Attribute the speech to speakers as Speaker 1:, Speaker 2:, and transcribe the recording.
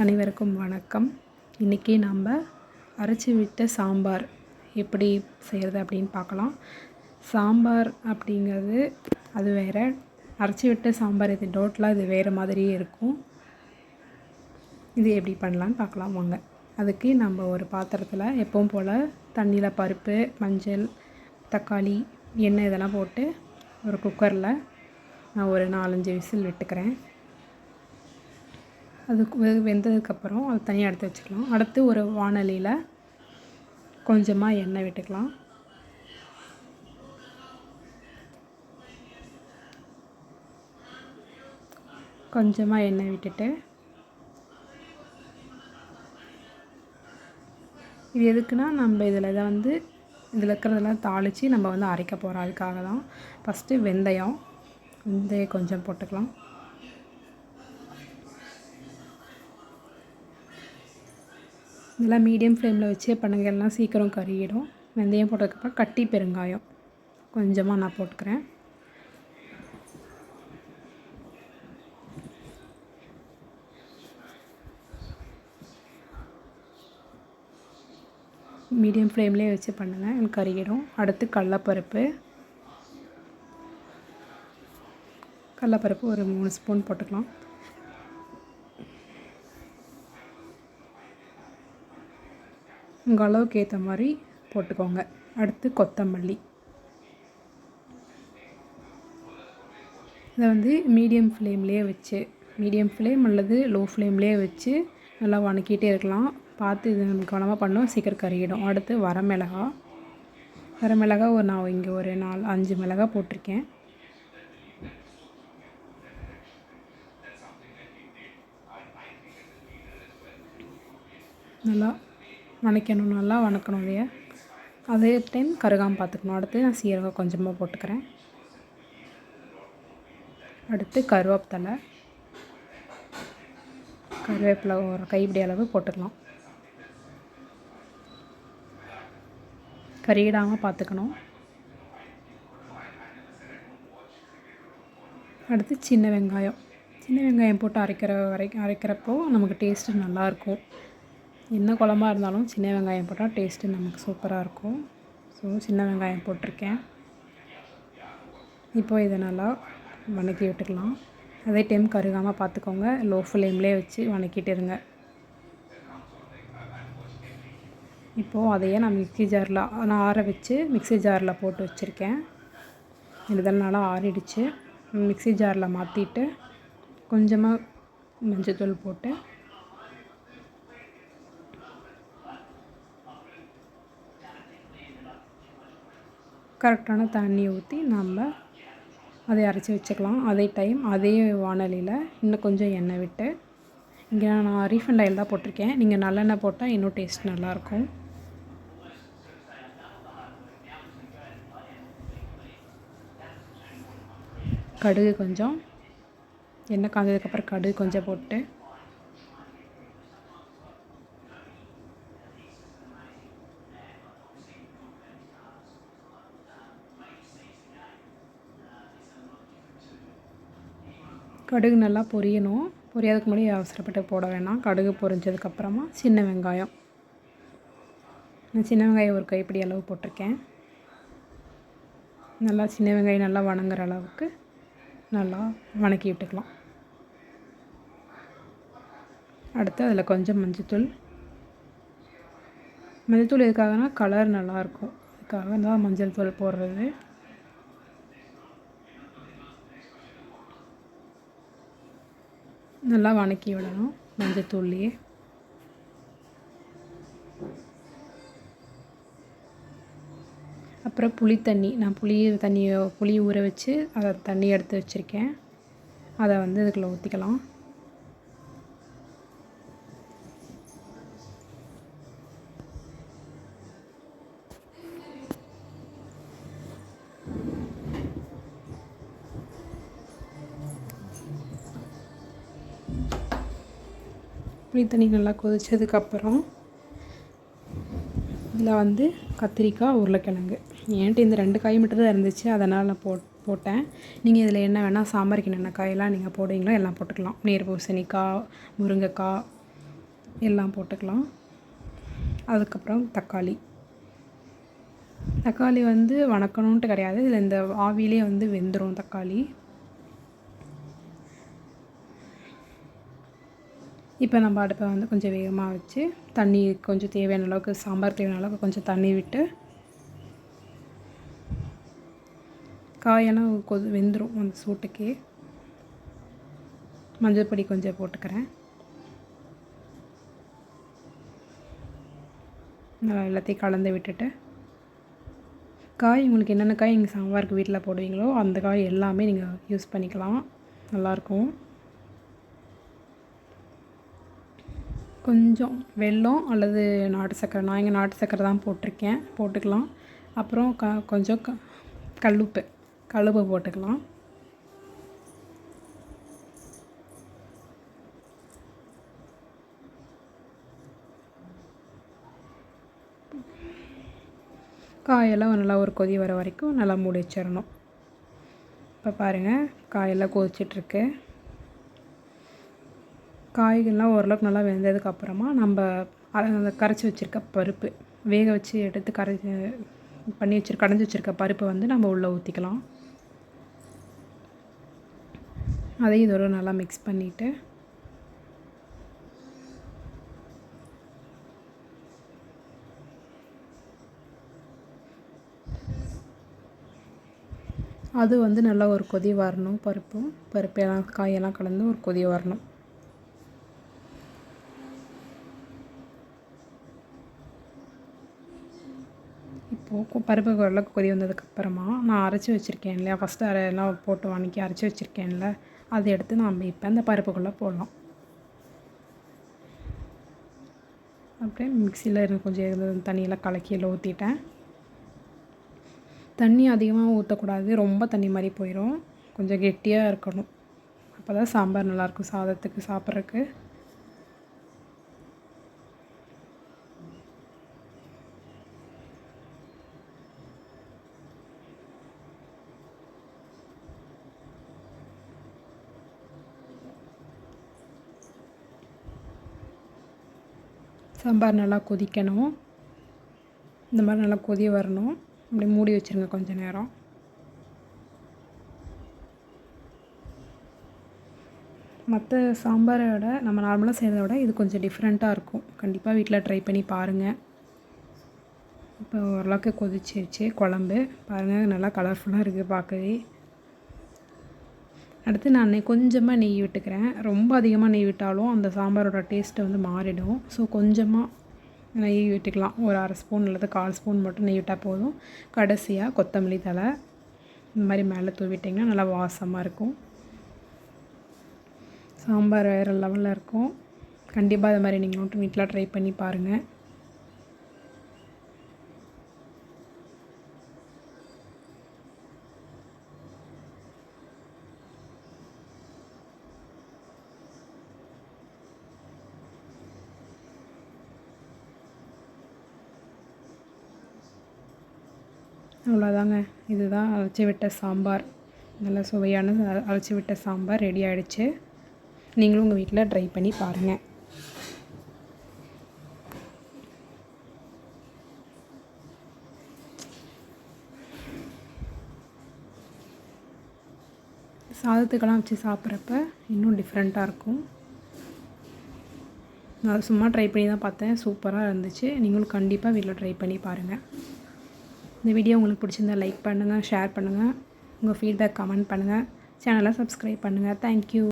Speaker 1: அனைவருக்கும் வணக்கம். இன்றைக்கி நம்ம அரைச்சி விட்ட சாம்பார் எப்படி செய்கிறது அப்படின்னு பார்க்கலாம். சாம்பார் அப்படிங்கிறது அது வேறு. அரைச்சி விட்ட சாம்பார் இது டோட்டலாக இது வேறு மாதிரியே இருக்கும். இது எப்படி பண்ணலான்னு பார்க்கலாம் வாங்க. அதுக்கு நம்ம ஒரு பாத்திரத்தில் எப்பவும் போல் தண்ணியில் பருப்பு மஞ்சள் தக்காளி எண்ணெய் இதெல்லாம் போட்டு ஒரு குக்கரில் நான் ஒரு நாலஞ்சு விசில் விட்டுக்கிறேன். அது வெ- வெந்ததுக்கப்புறம் அது தனியாக எடுத்து வச்சுக்கலாம். அடுத்து ஒரு வானலியில் கொஞ்சமாக எண்ணெய் விட்டுக்கலாம். கொஞ்சமாக எண்ணெய் விட்டுட்டு இது எதுக்குன்னா நம்ம இதில் இதை வந்து இதில் இருக்கிறதெல்லாம் தாளித்து நம்ம வந்து அரைக்க போகிறோம் அதுக்காக தான் ஃபஸ்ட்டு வெந்தயம் வெந்தயம் கொஞ்சம் போட்டுக்கலாம். இதெல்லாம் மீடியம் ஃப்ளேமில் வச்சே பண்ணுங்கள் எல்லாம் சீக்கிரம் கருகிடும். வெந்தயம் போட்டதுக்கப்புறம் கட்டி பெருங்காயம். கொஞ்சமாக நான் போட்டுக்கிறேன். மீடியம் ஃப்ளேம்லேயே வச்சு பண்ணுங்கள் எனக்கு கருகிடும். அடுத்து கடலப்பருப்பு. கடலப்பருப்பு ஒரு மூணு ஸ்பூன் போட்டுக்கலாம். உங்கள் அளவுக்கு ஏற்ற மாதிரி போட்டுக்கோங்க. அடுத்து கொத்தமல்லி. இதை வந்து மீடியம் ஃப்ளேம்லேயே வச்சு மீடியம் ஃப்ளேம் அல்லது லோ ஃப்ளேம்லேயே வச்சு நல்லா வணக்கிட்டே இருக்கலாம். பார்த்து இது நம்ம கவனமாக பண்ணோம் சீக்கிரம் கருகிடும். அடுத்து வரமிளகா. வரமிளகா ஒரு நான் இங்கே ஒரு நாலு அஞ்சு மிளகா போட்டிருக்கேன். நல்லா வணக்கணும் நல்லா வணக்கணும் இல்லையா? அதே டைம் கருகாமல் பார்த்துக்கணும். அடுத்து நான் சீரகம் கொஞ்சமாக போட்டுக்கிறேன். அடுத்து கருவேப்பிலை. கருவேப்பிலை ஒரு கைப்பிடி அளவு போட்டுக்கலாம். கறியிடாமல் பார்த்துக்கணும். அடுத்து சின்ன வெங்காயம். சின்ன வெங்காயம் போட்டு அரைக்கிற வரை அரைக்கிறப்போ நமக்கு டேஸ்ட்டு நல்லாயிருக்கும் என்ன குழம்பா இருந்தாலும் சின்ன வெங்காயம் போட்டால் டேஸ்ட்டு நமக்கு சூப்பராக இருக்கும். ஸோ சின்ன வெங்காயம் போட்டிருக்கேன். இப்போ இதை நல்லா வணக்கி விட்டுக்கலாம். அதே டைம் கருகாமல் பார்த்துக்கோங்க லோ ஃப்ளேம்லேயே வச்சு வணக்கிட்டு இருங்க. இப்போது அதையே நான் மிக்ஸி ஜாரில் நான் ஆற வச்சு மிக்ஸி ஜாரில் போட்டு வச்சுருக்கேன். இதெல்லாம் நல்லா ஆறிடுச்சு. மிக்ஸி ஜாரில் மாற்றிட்டு கொஞ்சமாக மஞ்சள்தூள் போட்டு கரெக்டான தண்ணி ஊற்றி நம்ம அதை அரைச்சி வச்சுக்கலாம். அதே டைம் அதே வானலியில் இன்னும் கொஞ்சம் எண்ணெய் விட்டு இங்கே நான் ரீஃபண்ட் ஆயில் தான் போட்டிருக்கேன். நீங்கள் நல்லெண்ணெய் போட்டால் இன்னும் டேஸ்ட் நல்லாயிருக்கும் கடுகு கொஞ்சம் எண்ணெய் காய்ஞ்சதுக்கப்புறம் கடுகு கொஞ்சம் போட்டு கடுகு நல்லா பொரியணும். பொரியாததுக்கு முன்னாடி அவசரப்பட்டு போட வேணாம். கடுகு பொரிஞ்சதுக்கப்புறமா சின்ன வெங்காயம். நான் சின்ன வெங்காயம் ஒரு கைப்பிடி அளவு போட்டிருக்கேன். நல்லா சின்ன வெங்காயம் நல்லா வணங்குற அளவுக்கு நல்லா வணக்கி விட்டுக்கலாம். அடுத்து அதில் கொஞ்சம் மஞ்சத்தூள். மஞ்சத்தூள் எதுக்காகனா கலர் நல்லாயிருக்கும் அதுக்காக தான் மஞ்சள் தூள் போடுறது. நல்லா வணக்கி விடணும் மஞ்சத்தூள்லையே அப்புறம் புளி தண்ணி நான் புளி தண்ணியை புளி ஊற வச்சு அதை தண்ணி எடுத்து வச்சுருக்கேன். அதை வந்து இதுக்குள்ளே ஊற்றிக்கலாம் புளி தண்ணி நல்லா கொதித்ததுக்கப்புறம் இதில் வந்து கத்திரிக்காய் உருளைக்கிழங்கு. என்கிட்ட இந்த ரெண்டு காய் மட்டும் தான் இருந்துச்சு. அதனால் நான் போட் போட்டேன். நீங்கள் இதில் என்ன வேணால் சாம்பாருக்கு என்னென்ன காயெல்லாம் நீங்கள் போடுவீங்களோ எல்லாம் போட்டுக்கலாம். நீர் பூசணிக்காய் முருங்கைக்காய் எல்லாம் போட்டுக்கலாம். அதுக்கப்புறம் தக்காளி. தக்காளி வந்து வணக்கணுன்ட்டு கிடையாது. இதில் இந்த ஆவிலே வந்து வெந்துடும் தக்காளி. இப்போ நம்ம அடுப்பை வந்து கொஞ்சம் வேகமாக வச்சு தண்ணி கொஞ்சம் தேவையான அளவுக்கு சாம்பார் தேவையான அளவுக்கு கொஞ்சம் தண்ணி விட்டு காயெல்லாம் கொது வெந்துடும் அந்த சூட்டுக்கே. மஞ்சள் பொடி கொஞ்சம் போட்டுக்கிறேன். நல்லா எல்லாத்தையும் கலந்து விட்டுட்டு. காய் உங்களுக்கு என்னென்ன காய் நீங்கள் சாம்பாருக்கு வீட்டில் போடுவீங்களோ அந்த காய் எல்லாமே நீங்கள் யூஸ் பண்ணிக்கலாம். நல்லாயிருக்கும். கொஞ்சம் வெல்லம் அல்லது நாட்டு சர்க்கரை நான் இங்கே நாட்டு சர்க்கரை தான் போட்டிருக்கேன். போட்டுக்கலாம். அப்புறம் க கொஞ்சம் க கல்லுப்பு. கல்லுப்பு போட்டுக்கலாம். காயெல்லாம் நல்லா ஒரு கொதி வர வரைக்கும் நல்லா மூடி வச்சிடணும். இப்போ பாருங்கள் காயெல்லாம் கொதிச்சிட்ருக்கு. காய்கள்லாம் ஓரளவுக்கு நல்லா வெந்ததுக்கப்புறமா நம்ம அந்த கரைச்சி வச்சுருக்க பருப்பு. வேக வச்சு எடுத்து கரை பண்ணி வச்சுரு கடைஞ்சி வச்சுருக்க பருப்பை வந்து நம்ம உள்ளே ஊற்றிக்கலாம் அதையும் இதோட நல்லா மிக்ஸ் பண்ணிவிட்டு அது வந்து நல்லா ஒரு கொதி வரணும் பருப்பும். பருப்பெல்லாம் காயெல்லாம் கலந்து ஒரு கொதி வரணும் இப்போது பருப்பு ஓரளவுக்கு கொதி வந்ததுக்கப்புறமா நான் அரைச்சி வச்சுருக்கேன் இல்லையா ஃபஸ்ட்டு அரை எல்லாம் போட்டு வணக்கி அரைச்சி வச்சுருக்கேன்ல. அதை எடுத்து நாம் இப்போ அந்த பருப்புக்குள்ளே போடலாம். அப்படியே மிக்சியில் இருந்து கொஞ்சம் தண்ணியெல்லாம் தண்ணியெல்லாம் கலக்கியில் ஊற்றிட்டேன் தண்ணி அதிகமாக ஊற்றக்கூடாது ரொம்ப தண்ணி மாதிரி போயிடும் கொஞ்சம் கெட்டியாக இருக்கணும். அப்போ தான் சாம்பார் நல்லாயிருக்கும் சாதத்துக்கு சாப்பிட்றதுக்கு. சாம்பார் நல்லா கொதிக்கணும். இந்த மாதிரி நல்லா கொதி வரணும். அப்படி மூடி வச்சுருங்க கொஞ்சம் நேரம். மற்ற சாம்பாரை விட நம்ம நார்மலாக செய்கிறத விட இது கொஞ்சம் டிஃப்ரெண்ட்டாக இருக்கும். கண்டிப்பாக வீட்டில் ட்ரை பண்ணி பாருங்கள் இப்போ ஓரளவுக்கு கொதிச்சிருச்சு குழம்பு. பாருங்கள் நல்லா கலர்ஃபுல்லாக இருக்குது பார்க்கவே. அடுத்து நான் கொஞ்சமாக நெய் விட்டுக்கிறேன். ரொம்ப அதிகமாக நெய் விட்டாலும் அந்த சாம்பாரோட டேஸ்ட்டு வந்து மாறிடும். ஸோ கொஞ்சமாக நெய் விட்டுக்கலாம். ஒரு அரை ஸ்பூன் அல்லது கால் ஸ்பூன் மட்டும் நெய் விட்டால் போதும். கடைசியாக கொத்தமல்லி தலை இந்த மாதிரி மேலே தூவிட்டிங்கன்னா நல்லா வாசமாக இருக்கும். சாம்பார் வேறு லெவலில் இருக்கும். கண்டிப்பாக அது மாதிரி நீங்கள் மட்டும் வீட்டில் ட்ரை பண்ணி பாருங்கள் அவ்வளோதாங்க. இதுதான் அரைச்சி விட்ட சாம்பார். நல்ல சுவையான அரைச்சி விட்ட சாம்பார் ரெடி ஆகிடுச்சு நீங்களும் உங்கள் வீட்டில் ட்ரை பண்ணி பாருங்கள் சாதத்துக்கெல்லாம் வச்சு சாப்பிட்றப்ப இன்னும் டிஃப்ரெண்ட்டாக இருக்கும். நான் சும்மா ட்ரை பண்ணி தான் பார்த்தேன். சூப்பராக இருந்துச்சு. நீங்களும் கண்டிப்பாக வீட்டில் ட்ரை பண்ணி பாருங்கள் இந்த வீடியோ உங்களுக்கு பிடிச்சிருந்தா லைக் பண்ணுங்கள் ஷேர் பண்ணுங்கள் உங்கள் ஃபீட்பேக் கமெண்ட் பண்ணுங்கள் சேனலை சப்ஸ்கிரைப் பண்ணுங்கள் தேங்க்யூ